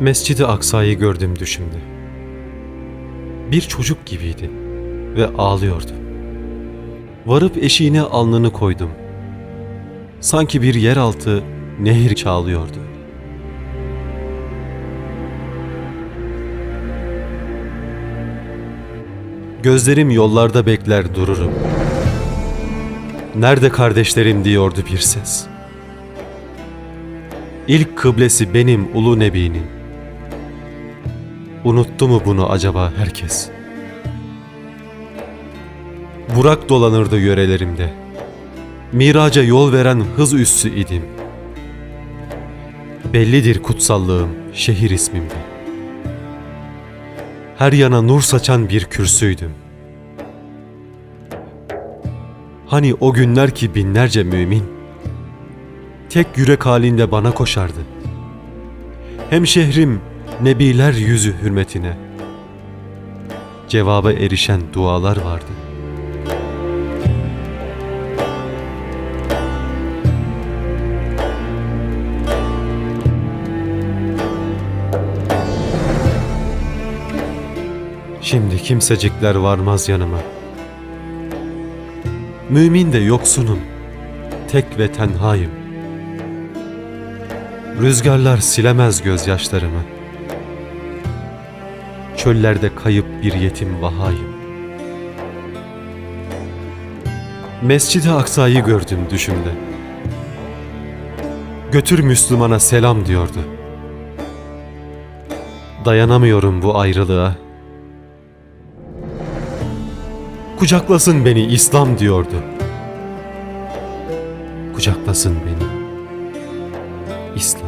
Mescid-i Aksa'yı gördüm düşümde. Bir çocuk gibiydi ve ağlıyordu. Varıp eşiğine alnını koydum. Sanki bir yeraltı nehir çağlıyordu. Gözlerim yollarda bekler dururum. Nerede kardeşlerim diyordu bir ses. İlk kıblesi benim ulu nebinin. Unuttu mu bunu acaba herkes? Burak dolanırdı yörelerimde. Miraca yol veren hız üssü idim. Bellidir kutsallığım şehir ismimde. Her yana nur saçan bir kürsüydüm. Hani o günler ki binlerce mümin tek yürek halinde bana koşardı. Hem şehrim nebiler yüzü hürmetine cevaba erişen dualar vardı. Şimdi kimsecikler varmaz yanıma. Mümin de yoksunum, tek ve tenhayım. Rüzgarlar silemez gözyaşlarımı. Çöllerde kayıp bir yetim vahayım. Mescid-i Aksa'yı gördüm düşümde. Götür Müslümana selam diyordu. Dayanamıyorum bu ayrılığa. Kucaklasın beni İslam diyordu. Kucaklasın beni İslam.